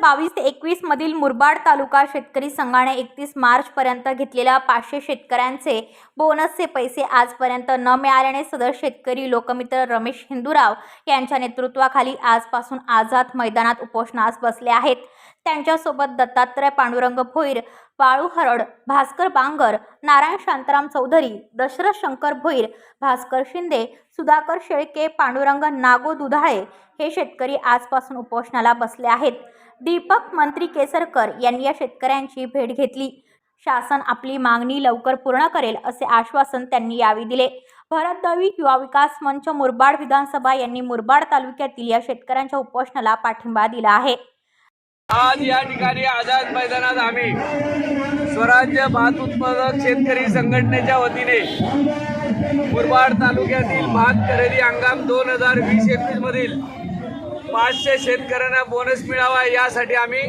बावीस ते एकवीस मधील मुरबाड तालुका शेतकरी संघाने एकतीस मार्च पर्यंत घेतलेल्या पाचशे शेतकऱ्यांचे बोनसचे पैसे आजपर्यंत न मिळाल्याने सदर शेतकरी लोकमित्र रमेश हिंदूराव यांच्या नेतृत्वाखाली आजपासून आझाद मैदानात उपोषणास बसले आहेत. त्यांच्यासोबत दत्तात्रय पांडुरंग भोईर बाळू हरड भास्कर बांगर नारायण शांताराम चौधरी दशरथ शंकर भोईर भास्कर शिंदे सुधाकर शेळके पांडुरंग नागो दुधाळे हे शेतकरी आजपासून उपोषणाला बसले आहेत. दीपक मंत्री केसरकर यांनी या शेतकऱ्यांची भेट घेतली. शासन आपली मागणी लवकर पूर्ण करेल असे आश्वासन त्यांनी यावेळी दिले. भरत दळवी युवा विकास मंच मुरबाड विधानसभा यांनी मुरबाड तालुक्यातील या शेतकऱ्यांच्या उपोषणाला पाठिंबा दिला आहे. आज या ठिकाणी आझाद मैदानात आम्ही स्वराज्य भात उत्पादक शेतकरी संघटनेच्या वतीने मुरबाड तालुक्यातील भात खरेदी हंगाम दोन हजार वीस एकवीस मधील पाचशे शेतकऱ्यांना बोनस मिळावा यासाठी आम्ही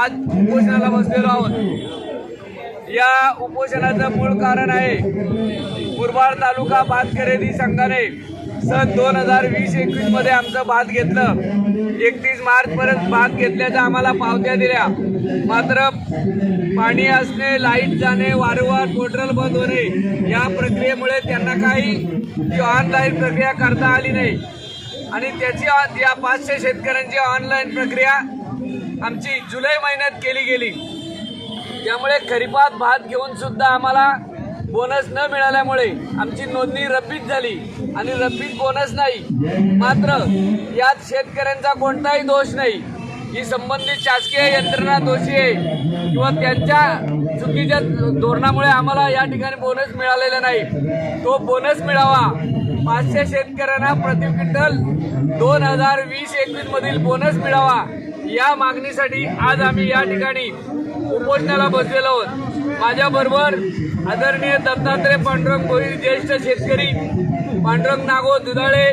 आज उपोषणाला बसलेलो आहोत. या उपोषणाचं मूळ कारण आहे मुरबाड तालुका भात खरेदी संघाने सन दोन हजार वीस एकवीसमध्ये आमचं भात घेतलं. एकतीस मार्च पर्यंत भात घेतल्याच्या आम्हाला पावत्या दिल्या. मात्र पाणी असणे लाइट जाणे वारंवार पोर्टल बंद होणे या प्रक्रियेमुळे त्यांना काही ऑनलाईन प्रक्रिया करता आली नाही. आणि त्याची या पाचशे शेतकऱ्यांची ऑनलाईन प्रक्रिया आमची जुलै महिन्यात केली गेली. त्यामुळे खरीपात भात घेऊन सुद्धा आम्हाला बोनस न मिळाल्यामुळे आमची नोंदणी रब्बीत झाली. आणि रब्बीत बोनस नाही. मात्र यात शेतकऱ्यांचा कोणताही दोष नाही. ही संबंधित शासकीय यंत्रणा दोषी आहे. किंवा त्यांच्या चुकीच्या धोरणामुळे आम्हाला या ठिकाणी बोनस मिळालेला नाही. तो बोनस मिळावा. पाचशे शेतकऱ्यांना प्रति क्विंटल दोन हजार वीस एकवीस मधील बोनस मिळावा. या मागणीसाठी आज आम्ही या ठिकाणी उपोषणाला बसलेलो आहोत. माझ्याबरोबर आदरणीय दत्तात्रय पांडुरंग भोईर ज्येष्ठ शेतकरी पांडुरंग नागो दुधाळे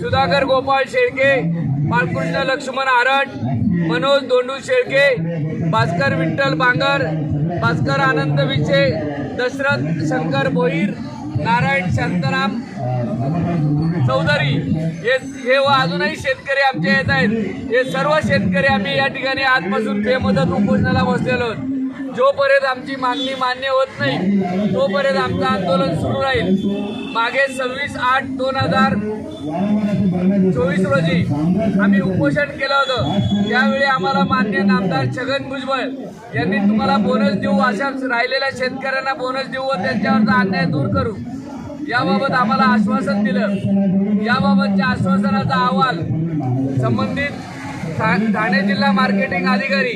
सुधाकर गोपाळ शेळके बालकृष्ण लक्ष्मण आरट मनोज दोंडू शेळके भास्कर विठ्ठल बांगर भास्कर आनंद विचे दशरथ शंकर भोईर नारायण शांताराम चौधरी हे हे व अजूनही शेतकरी आमच्या येत आहेत. हे सर्व शेतकरी आम्ही या ठिकाणी आजपासून बेमदत उपोषणाला बसलेलो आहोत. जोपर्यंत आमची मागणी मान्य होत नाही तोपर्यंत आमचं आंदोलन सुरू राहील. मागे सव्वीस आठ दोन हजार चोवीस रोजी आम्ही उपोषण केलं होतं. त्यावेळी आम्हाला मान्य नामदार छगन भुजबळ यांनी तुम्हाला बोनस देऊ अशा राहिलेल्या शेतकऱ्यांना बोनस देऊ व त्यांच्यावरचा अन्याय दूर करू. याबाबत आम्हाला आश्वासन दिलं. याबाबतच्या आश्वासनाचा अहवाल संबंधित ठाणे जिल्हा मार्केटिंग अधिकारी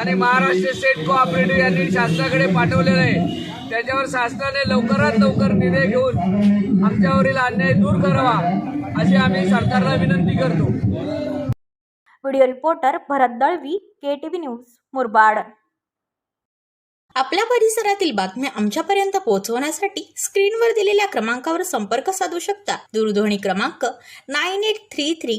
आणि महाराष्ट्र स्टेट कोऑपरेटिव्ह यांनी शासनाकडे पाठवलेलं आहे. त्याच्यावर शासनाने लवकरात लवकर निर्णय घेऊन आमच्यावरील अन्याय दूर करावा अशी आम्ही सरकारला विनंती करतो. Video reporter Bharat Dalvi K T V news Murbad. आपल्या परिसरातील बातम्या आमच्यापर्यंत पोहोचवण्यासाठी स्क्रीनवर दिलेल्या क्रमांकावर संपर्क साधू शकता. दूरध्वनी क्रमांक nine eight three three